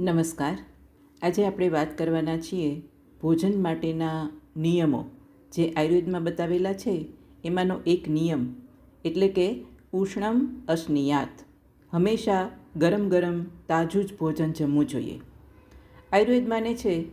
નમસ્કાર. આજે આપણે વાત કરવાના છીએ ભોજન માટેના નિયમો. જે આયુર્વેદમાં બતાવેલા છે, એમાંનો એક નિયમ એટલે કે ઉષ્ણમ અશ્નિયાત. હંમેશા ગરમ ગરમ તાજું જ ભોજન જમવું જોઈએ. આયુર્વેદ માને છે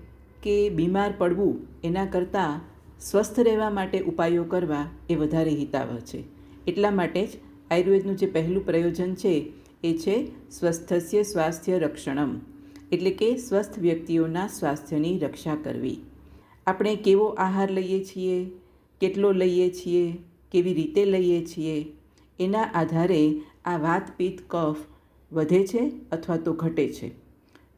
કે બીમાર પડવું એના કરતાં સ્વસ્થ રહેવા માટે ઉપાયો કરવા એ વધારે હિતાવહ છે. એટલા માટે જ આયુર્વેદનું જે પહેલું પ્રયોજન છે, એ છે સ્વસ્થસ્ય સ્વાસ્થ્ય રક્ષણમ. એટલે કે સ્વસ્થ વ્યક્તિઓના સ્વાસ્થ્યની રક્ષા કરવી. આપણે કેવો આહાર લઈએ છીએ, કેટલો લઈએ છીએ, કેવી રીતે લઈએ છીએ, એના આધારે આ વાત પિત્ત, કફ વધે છે અથવા તો ઘટે છે.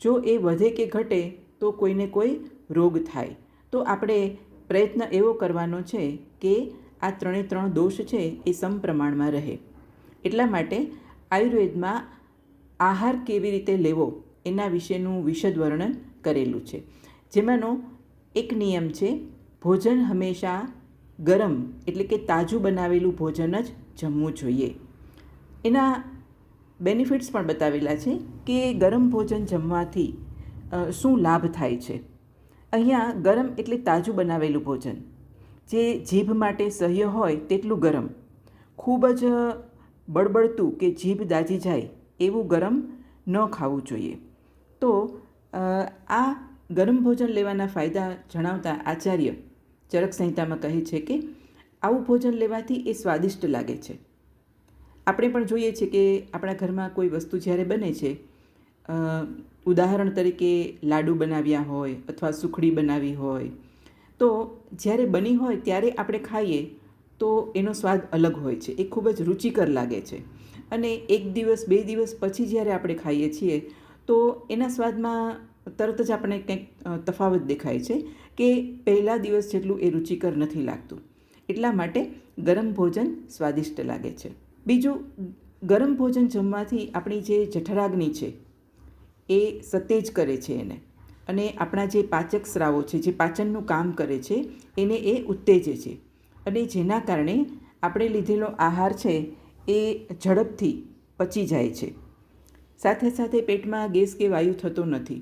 જો એ વધે કે ઘટે તો કોઈને કોઈ રોગ થાય. તો આપણે પ્રયત્ન એવો કરવાનો છે કે આ ત્રણે ત્રણ દોષ છે એ સમપ્રમાણમાં રહે. એટલા માટે આયુર્વેદમાં આહાર કેવી રીતે લેવો એના વિશેનું વિશદ વર્ણન કરેલું છે. જેમાંનો એક નિયમ છે, ભોજન હંમેશા ગરમ એટલે કે તાજું બનાવેલું ભોજન જ જમવું જોઈએ. એના બેનિફિટ્સ પણ બતાવેલા છે કે ગરમ ભોજન જમવાથી શું લાભ થાય છે? અહીંયા ગરમ એટલે તાજું બનાવેલું ભોજન. જે જીભ માટે સહ્ય હોય તેટલું ગરમ. ખૂબ જ બળબડતું કે જીભ દાજી જાય એવું ગરમ ન ખાવું જોઈએ. તો આ ગરમ ભોજન લેવાના ફાયદા જણાવતા આચાર્ય ચરક સંહિતામાં કહે છે કે, આવું ભોજન લેવાથી એ સ્વાદિષ્ટ લાગે છે. આપણે પણ જોઈએ છીએ કે આપણા ઘરમાં કોઈ વસ્તુ જ્યારે બને છે ઉદાહરણ તરીકે લાડુ બનાવ્યા હોય અથવા સુખડી બનાવી હોય, તો જ્યારે બની હોય ત્યારે આપણે ખાઈએ તો એનો સ્વાદ અલગ હોય છે. એ ખૂબ જ રુચિકર લાગે છે. અને એક દિવસ, બે દિવસ પછી જ્યારે આપણે ખાઈએ છીએ તો એના સ્વાદમાં તરત જ આપણે કંઈક તફાવત દેખાય છે કે પહેલા દિવસ જેટલું એ રુચિકર નથી લાગતું. એટલા માટે ગરમ ભોજન સ્વાદિષ્ટ લાગે છે. બીજું, ગરમ ભોજન જમવાથી આપણી જે જઠરાગ્નિ છે, એ સતેજ કરે છે એને. અને આપણા જે પાચક સ્રાવો છે, જે પાચનનું કામ કરે છે, એને એ ઉત્તેજે છે. અને જેના કારણે આપણે લીધેલો આહાર છે, એ ઝડપથી પચી જાય છે. સાથે સાથે પેટમાં ગેસ કે વાયુ થતો નથી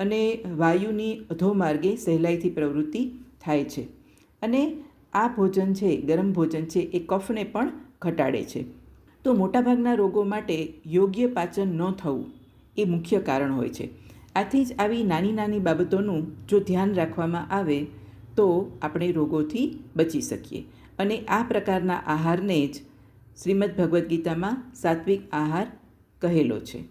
અને વાયુની અધોમાર્ગે સહેલાઈથી પ્રવૃત્તિ થાય છે. અને આ ભોજન છે, ગરમ ભોજન છે, એ કફને પણ ઘટાડે છે. તો મોટાભાગના રોગો માટે યોગ્ય પાચન ન થવું એ મુખ્ય કારણ હોય છે. આથી જ આવી નાની નાની બાબતોનું જો ધ્યાન રાખવામાં આવે તો આપણે રોગોથી બચી શકીએ. અને આ પ્રકારના આહારને જ શ્રીમદ્ ભગવદ્ ગીતામાં સાત્વિક આહાર કહેલો છે.